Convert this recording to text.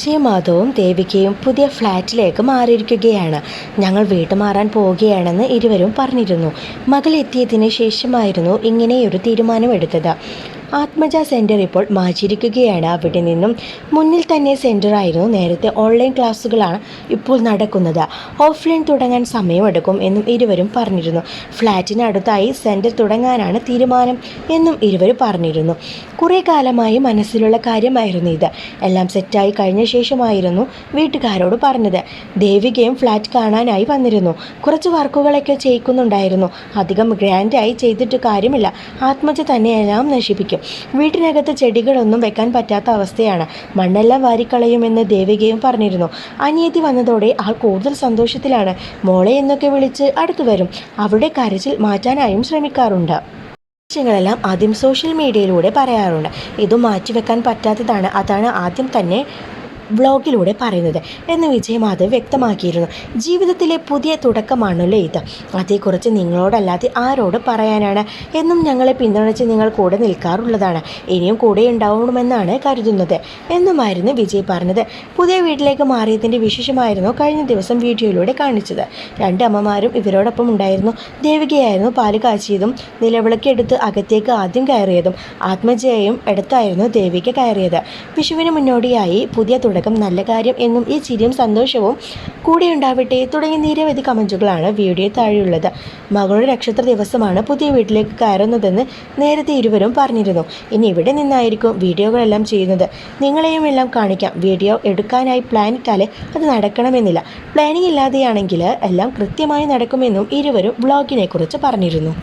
വിജയമാധവും ദേവികയും പുതിയ ഫ്ലാറ്റിലേക്ക് മാറിയിരിക്കുകയാണ്. ഞങ്ങൾ വീട് മാറാൻ പോവുകയാണെന്ന് ഇരുവരും പറഞ്ഞിരുന്നു. മകൾ എത്തിയതിന് ശേഷമായിരുന്നു ഇങ്ങനെയൊരു തീരുമാനമെടുത്തത്. ആത്മജ സെന്റർ ഇപ്പോൾ മാറ്റിയിരിക്കുകയാണ്. അവിടെ നിന്നും മുന്നിൽ തന്നെ സെന്ററായിരുന്നു നേരത്തെ ഓൺലൈൻ ക്ലാസ്സുകളാണ് ഇപ്പോൾ നടക്കുന്നത്. ഓഫ്ലൈൻ തുടങ്ങാൻ സമയമെടുക്കും എന്നും ഇരുവരും പറഞ്ഞിരുന്നു. ഫ്ലാറ്റിനടുത്തായി സെന്റർ തുടങ്ങാനാണ് തീരുമാനം എന്നും ഇരുവരും പറഞ്ഞിരുന്നു. കുറേ കാലമായി മനസ്സിലുള്ള കാര്യമായിരുന്നു ഇത്. എല്ലാം സെറ്റായി കഴിഞ്ഞ ശേഷമായിരുന്നു വീട്ടുകാരോട് പറഞ്ഞത്. ദേവികയും ഫ്ലാറ്റ് കാണാനായി വന്നിരുന്നു. കുറച്ച് വർക്കുകളൊക്കെ ചെയ്യിക്കുന്നുണ്ടായിരുന്നു. അധികം ഗ്രാൻഡായി ചെയ്തിട്ട് കാര്യമില്ല. ആത്മജ തന്നെ എല്ലാം നശിപ്പിക്കും. വീട്ടിനകത്ത് ചെടികളൊന്നും വെക്കാൻ പറ്റാത്ത അവസ്ഥയാണ്. മണ്ണെല്ലാം വാരിക്കളയുമെന്ന് ദേവികയും പറഞ്ഞിരുന്നു. അനിയത്തി വന്നതോടെ ആൾ കൂടുതൽ സന്തോഷത്തിലാണ്. മോളെ എന്നൊക്കെ വിളിച്ച് അടുത്തു വരും. അവരുടെ കരച്ചിൽ മാറ്റാനായും ശ്രമിക്കാറുണ്ട്. ങ്ങളെല്ലാം ആദ്യം സോഷ്യൽ മീഡിയയിലൂടെ പറയാറുണ്ട്. ഇത് മാറ്റിവെക്കാൻ പറ്റാത്തതാണ്. അതാണ് ആദ്യം തന്നെ വ്ളോഗിലൂടെ പറയുന്നത്. എന്ന് വിജയമാധവ് വ്യക്തമാക്കിയിരുന്നു. ജീവിതത്തിലെ പുതിയ തുടക്കമാണല്ലോ ഇത്. അതേക്കുറിച്ച് നിങ്ങളോടല്ലാതെ ആരോട് പറയാനാണ്? എന്നും ഞങ്ങളെ പിന്തുണച്ച് നിങ്ങൾ കൂടെ നിൽക്കാറുള്ളതാണ്. ഇനിയും കൂടെ ഉണ്ടാവണമെന്നാണ് കരുതുന്നത്. എന്നുമായിരുന്നു വിജയ് പറഞ്ഞത്. പുതിയ വീട്ടിലേക്ക് മാറിയതിന്റെ വിശേഷമായിരുന്നു കഴിഞ്ഞ ദിവസം വീഡിയോയിലൂടെ കാണിച്ചത്. രണ്ട് അമ്മമാരും ഇവരോടൊപ്പം ഉണ്ടായിരുന്നു. ദേവികയായിരുന്നു പാൽ കാച്ചിയതും നിലവിളക്കെടുത്ത് അകത്തേക്ക് ആദ്യം കയറിയതും. ആത്മജയയും എടുത്തായിരുന്നു ദേവിക കയറിയത്. വിഷുവിന് മുന്നോടിയായി പുതിയ തുടക്കം നല്ല കാര്യം എന്നും ഈ ചിരിയും സന്തോഷവും കൂടെ ഉണ്ടാവട്ടെ തുടങ്ങിയ നിരവധി കമന്റുകളാണ് വീഡിയോ താഴെയുള്ളത്. മകളുടെ നക്ഷത്ര ദിവസമാണ് പുതിയ വീട്ടിലേക്ക് കയറുന്നതെന്ന് നേരത്തെ ഇരുവരും പറഞ്ഞിരുന്നു. ഇനി ഇവിടെ നിന്നായിരിക്കും വീഡിയോകളെല്ലാം ചെയ്യുന്നത്. നിങ്ങളെയും എല്ലാം കാണിക്കാം. വീഡിയോ എടുക്കാനായി പ്ലാൻ ഇട്ടാൽ അത് നടക്കണമെന്നില്ല. പ്ലാനിങ് ഇല്ലാതെയാണെങ്കിൽ എല്ലാം കൃത്യമായി നടക്കുമെന്നും ഇരുവരും വ്ളോഗിനെ കുറിച്ച് പറഞ്ഞിരുന്നു.